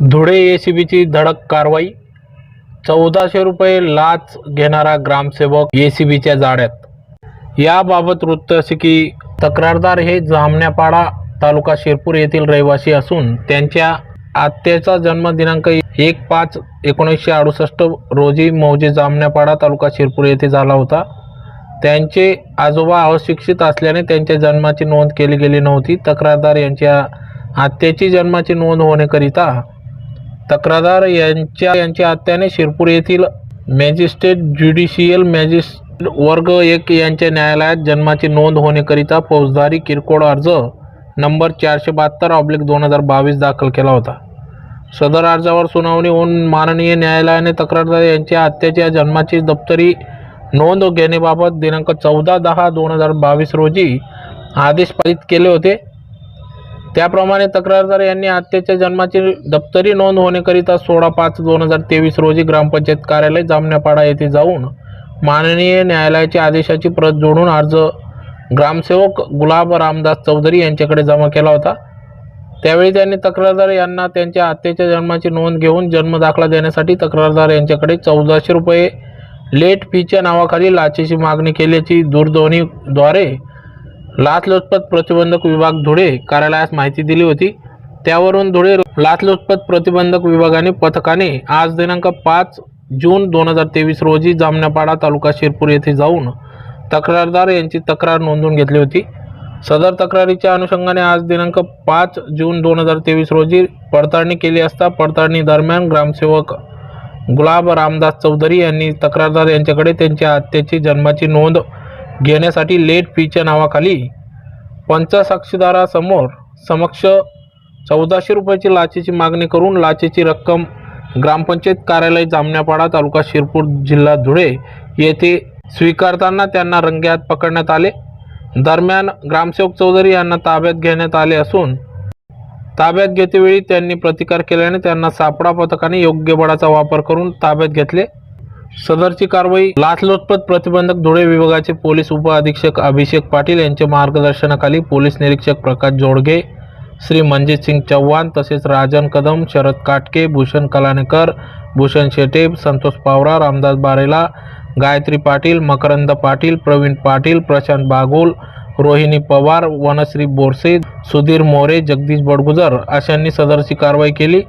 धुळे ए C बीची धडक कारवाई. चौदाशे रुपये लाच घेणारा ग्रामसेवक ए सी बीच्या जाळ्यात. याबाबत वृत्त असे की तक्रारदार हे जामण्यापाडा तालुका शिरपूर येथील रहिवासी असून त्यांच्या आत्याचा जन्मदिनांक एक पाच एकोणीसशे अडुसष्ट रोजी मौजे जामण्यापाडा तालुका शिरपूर येथे झाला होता. त्यांचे आजोबा अशिक्षित असल्याने त्यांच्या जन्माची नोंद केली गेली नव्हती. तक्रारदार यांच्या आत्याची जन्माची नोंद होण्याकरिता तक्रारदार यांच्या यांच्या हत्याने शिरपूर येथील मॅजिस्ट्रेट ज्युडिशियल मॅजिस्ट्रेट वर्ग एक यांच्या न्यायालयात जन्माची नोंद होण्याकरिता फौजदारी किरकोळ अर्ज नंबर चारशे बहात्तर ऑब्लिक दोन हजार बावीस दाखल केला होता. सदर अर्जावर सुनावणी होऊन माननीय न्यायालयाने तक्रारदार यांच्या हत्याच्या जन्माची दप्तरी नोंद घेण्याबाबत दिनांक चौदा दहा दोन हजार बावीस रोजी आदेश पारित केले होते. त्याप्रमाणे तक्रारदार यांनी आत्याच्या जन्माची दप्तरी नोंद होण्याकरिता सोळा पाच दोन हजार तेवीस रोजी ग्रामपंचायत कार्यालय जामण्यापाडा येथे जाऊन माननीय न्यायालयाच्या आदेशाची प्रत जोडून अर्ज ग्रामसेवक गुलाब रामदास चौधरी यांच्याकडे जमा केला होता. त्यावेळी त्यांनी तक्रारदार यांना त्यांच्या आत्याच्या जन्माची नोंद घेऊन जन्मदाखला देण्यासाठी तक्रारदार यांच्याकडे चौदाशे रुपये लेट फीच्या नावाखाली लाचेची मागणी केल्याची दूरध्वनीद्वारे लाचलुचपत प्रतिबंधक विभाग धुळे कार्यालयास माहिती दिली होती. त्यावरून धुळे लाचलुचपत प्रतिबंधक विभागाने पथकाने आज दिनांक पाच जून दोन हजार तेवीस रोजी जामण्यापाडा तालुका शिरपूर येथे जाऊन तक्रारदार यांची तक्रार नोंदवून घेतली होती. सदर तक्रारीच्या अनुषंगाने आज दिनांक पाच जून दोन हजार तेवीस रोजी पडताळणी केली असता पडताळणी दरम्यान ग्रामसेवक गुलाब रामदास चौधरी यांनी तक्रारदार यांच्याकडे त्यांच्या आत्याची जन्माची नोंद घेण्यासाठी लेट फीच्या नावाखाली पंचसाक्षीदारासमोर समक्ष चौदाशे रुपयाची लाचेची मागणी करून लाचेची रक्कम ग्रामपंचायत कार्यालय जामण्यापाडा तालुका शिरपूर जिल्हा धुळे येथे स्वीकारताना त्यांना रंग्यात पकडण्यात आले. दरम्यान ग्रामसेवक चौधरी यांना ताब्यात घेण्यात आले असून ताब्यात घेतेवेळी त्यांनी प्रतिकार केल्याने त्यांना सापडा पथकाने योग्य बळाचा वापर करून ताब्यात घेतले. सदरची कारवाई लाचलुचपत प्रतिबंधक धुळे विभागाचे पोलीस उपअधीक्षक अभिषेक पाटील यांच्या मार्गदर्शनाखाली पोलीस निरीक्षक प्रकाश जोडगे श्री मनजित सिंग चव्हाण तसेच राजन कदम शरद काटके भूषण कलानेकर भूषण शेटे संतोष पावरा रामदास बारेला गायत्री पाटील मकरंद पाटील प्रवीण पाटील प्रशांत बागोल रोहिणी पवार वनश्री बोरसे सुधीर मोरे जगदीश बडगुजर अशांनी सदरची कारवाई केली.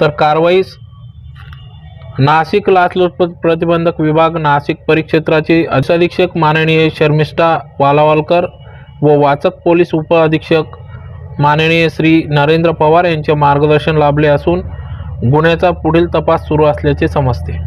तर कारवाईस नाशिक लाचलुचपत प्रतिबंधक विभाग नाशिक परिक्षेत्राचे अधीक्षक माननीय शर्मिष्ठा वालावालकर व वाचक पोलीस उपअधीक्षक माननीय श्री नरेंद्र पवार यांचे मार्गदर्शन लाभले असून गुन्ह्याचा पुढील तपास सुरू असल्याचे समजते.